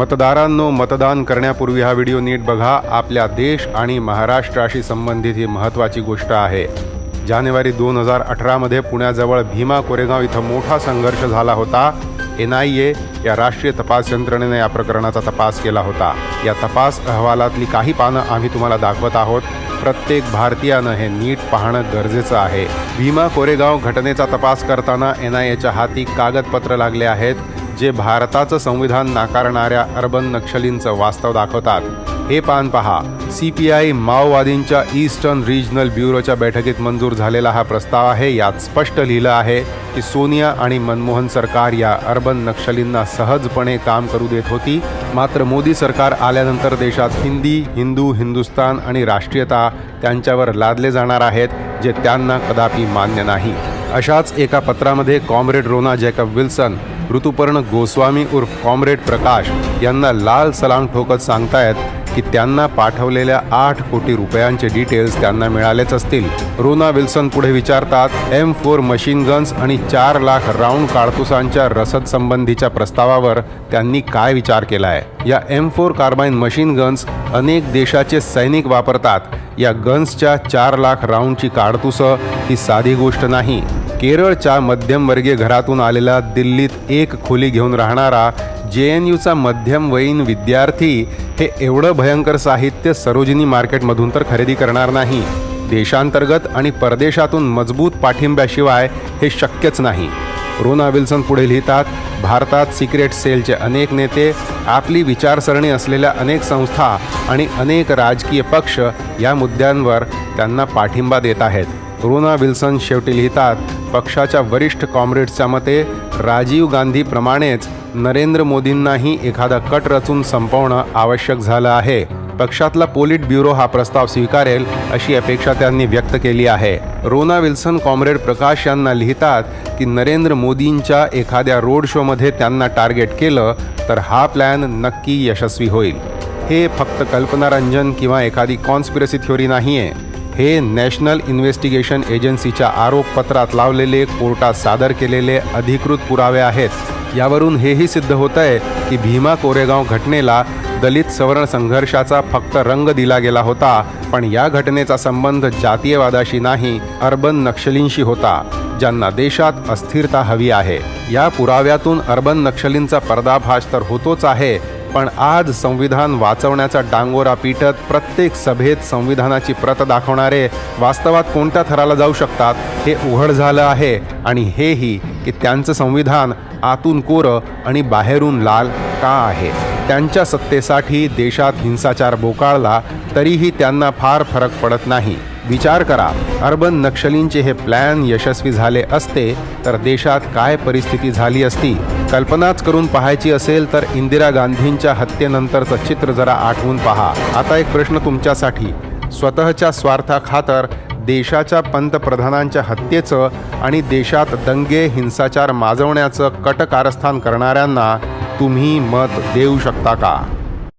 मतदारांनो मतदान करण्यापूर्वी हा व्हिडिओ नीट बघा. आपल्या देश आणि महाराष्ट्राशी संबंधित ही महत्त्वाची गोष्ट आहे. जानेवारी दोन हजार अठरामध्ये पुण्याजवळ भीमा कोरेगाव इथं मोठा संघर्ष झाला होता. एन आय ए या राष्ट्रीय तपास यंत्रणेने या प्रकरणाचा तपास केला होता. या तपास अहवालातली काही पानं आम्ही तुम्हाला दाखवत आहोत. प्रत्येक भारतीयानं हे नीट पाहणं गरजेचं आहे. भीमा कोरेगाव घटनेचा तपास करताना एन आय एच्या हाती कागदपत्र लागले आहेत. जे भारताचं संविधान नाकारणाऱ्या अर्बन नक्षलींचं वास्तव दाखवतात हे पान पहा. सी पी आय माओवादींच्या ईस्टर्न रिजनल ब्युरोच्या बैठकीत मंजूर झालेला हा प्रस्ताव आहे. यात स्पष्ट लिहिलं आहे की सोनिया आणि मनमोहन सरकार या अर्बन नक्षलींना सहजपणे काम करू देत होती. मात्र मोदी सरकार आल्यानंतर देशात हिंदी हिंदू हिंदुस्तान आणि राष्ट्रीयता त्यांच्यावर लादले जाणार आहेत जे त्यांना कदापि मान्य नाही. अशाच एका पत्रामध्ये comrade Rona Jacob Wilson Rituparna Goswami उर्फ कॉम्रेड प्रकाश यांना लाल सलाम ठोकत सांगतायत की त्यांना पाठवलेल्या आठ कोटी रुपयांचे डिटेल्स त्यांना मिळालेच असतील. रोना विल्सन पुढे विचारतात एम फोर मशीन गन्स आणि चार लाख राऊंड काळतुसांच्या रसद संबंधीच्या प्रस्तावावर त्यांनी काय विचार केला आहे या M four carbine machine guns अनेक देशाचे सैनिक वापरतात. या गन्सच्या चार लाख राऊंडची काडतुसं ही साधी गोष्ट नाही. केरळच्या मध्यमवर्गीय घरातून आलेला दिल्लीत एक खोली घेऊन राहणारा जे एन यूचा मध्यमवयीन विद्यार्थी हे एवढं भयंकर साहित्य सरोजिनी मार्केटमधून तर खरेदी करणार नाही. देशांतर्गत आणि परदेशातून मजबूत पाठिंब्याशिवाय हे शक्यच नाही. रोना विल्सन पुढे लिहितात भारतात सिक्रेट सेलचे अनेक नेते आपली विचारसरणी असलेल्या अनेक संस्था आणि अनेक राजकीय पक्ष या मुद्द्यांवर त्यांना पाठिंबा देत आहेत. रोना विल्सन शेवटी लिहितात पक्षाच्या वरिष्ठ कॉम्रेड्सच्या मते राजीव गांधीप्रमाणेच नरेंद्र मोदींनाही एखादा कट रचून संपवणं आवश्यक झालं आहे. पक्षातला पोलिट ब्युरो हा प्रस्ताव स्वीकारेल अशी अपेक्षा त्यांनी व्यक्त केली आहे. रोना विल्सन कॉम्रेड प्रकाश यांना लिहितात की नरेंद्र मोदींच्या एखाद्या रोड शोमध्ये त्यांना टार्गेट केलं तर हा प्लॅन नक्की यशस्वी होईल. हे फक्त कल्पनारंजन किंवा एखादी कॉन्स्पिरसी थ्योरी नाही आहे हे नॅशनल इन्व्हेस्टिगेशन एजन्सीच्या आरोपपत्रात लावलेले कोर्टात सादर केलेले अधिकृत पुरावे आहेत. यावरून हेही सिद्ध होत आहे की भीमा कोरेगाव घटनेला दलित सवर्ण संघर्षाचा फक्त रंग दिला गेला होता पण या घटनेचा संबंध जातीयवादाशी नाही अर्बन नक्षलींशी होता ज्यांना देशात अस्थिरता हवी आहे. या पुराव्यातून अर्बन नक्षलींचा पर्दाफाश तर होतोच आहे पण आज संविधान वाचवण्याचा डांगोरा पिटत प्रत्येक सभेत संविधानाची प्रत दाखवणारे वास्तवात कोणत्या थराला जाऊ शकतात हे उघड झालं आहे आणि हेही की त्यांचं संविधान आतून कोरं आणि बाहेरून लाल का आहे? त्यांच्या सत्तेसाठी देशात हिंसाचार बोकाळला तरीही त्यांना फार फरक पडत नाही. विचार करा अर्बन नक्षलींचे हे प्लॅन यशस्वी झाले असते तर देशात काय परिस्थिती झाली असती? कल्पनाच करून पाहायची असेल तर इंदिरा गांधींच्या हत्येनंतरचं चित्र जरा आठवून पहा. आता एक प्रश्न तुमच्यासाठी. स्वतःच्या स्वार्थाखातर देशाच्या पंतप्रधानांच्या हत्येचं आणि देशात दंगे हिंसाचार माजवण्याचं कट कारस्थान करणाऱ्यांना तुम्ही मत देऊ शकता का?